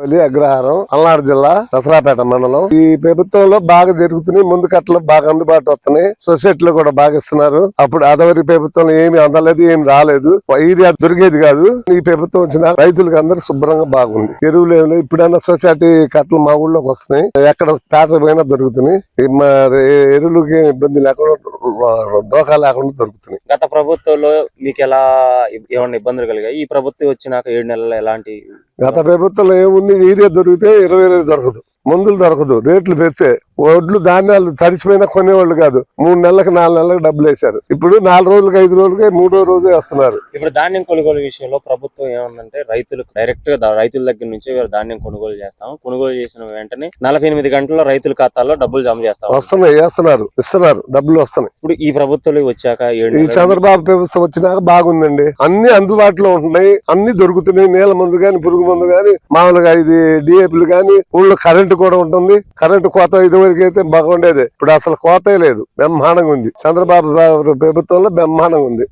అగ్రహారం పల్నాడు జిల్లా దసరాపేట మండలం. ఈ ప్రభుత్వంలో బాగా జరుగుతున్నాయి ముందు కట్టలు బాగా అందుబాటు వస్తున్నాయి. సొసైటీలో కూడా బాగా ఇస్తున్నారు. అప్పుడు అదవరి ప్రభుత్వంలో ఏమి అందలేదు ఏమి రాలేదు. ఏరియా దొరికేది కాదు. ఈ ప్రభుత్వం వచ్చిన రైతులకు అందరూ శుభ్రంగా బాగుంది. ఎరువులు ఏమి లేవు. ఇప్పుడైనా సొసైటీ కట్టలు మా ఊళ్ళోకి వస్తున్నాయి. ఎక్కడ పేట పోయినా దొరుకుతున్నాయి. ఎరువులకి ఇబ్బంది లేకుండా డోకా లేకుండా దొరుకుతున్నాయి. గత ప్రభుత్వంలో మీకు ఎలా ఏమైనా ఇబ్బందులు కలిగాయి? ఈ ప్రభుత్వం వచ్చినాక ఏడు నెలలు ఎలాంటి గత ప్రభుత్వంలో ఏముంది? ఏరియా దొరికితే ఇరవై ఇరవై దొరకదు. మందులు దొరకదు. రేట్లు పెంచే వడ్లు ధాన్యాలు తడిచిపోయినా కొనేవాళ్ళు కాదు. మూడు నెలలకు నాలుగు నెలలకు డబ్బులు వేశారు. ఇప్పుడు నాలుగు రోజులకి ఐదు రోజులకి మూడో రోజు వేస్తున్నారు. ఇప్పుడు ధాన్యం కొనుగోలు విషయంలో ప్రభుత్వం ఏమందంటే రైతులకు డైరెక్ట్గా రైతుల దగ్గర నుంచి ధాన్యం కొనుగోలు చేస్తాం కొనుగోలు చేసిన వెంటనే నలభై ఎనిమిది గంటల్లో రైతుల ఖాతాల్లో డబ్బులు జమ చేస్తాం వస్తున్నాయి వేస్తున్నారు ఇస్తున్నారు. డబ్బులు వస్తున్నాయి. ఇప్పుడు ఈ ప్రభుత్వంలో వచ్చాక ఏడు ఈ చంద్రబాబు ప్రభుత్వం వచ్చినాక బాగుందండి. అన్ని అందుబాటులో ఉంటున్నాయి అన్ని దొరుకుతున్నాయి. నీళ్ళ మందు గాని పురుగు మందు గాని మామూలుగా ఇది డిఏపీలు గాని ఊళ్ళో కరెంటు కూడా ఉంటుంది. కరెంటు కోత ఇదివరకు అయితే బాగుండేది. ఇప్పుడు అసలు కోతే లేదు. బ్రహ్మాండంగా ఉంది. చంద్రబాబు ప్రభుత్వంలో బ్రహ్మాండంగా ఉంది.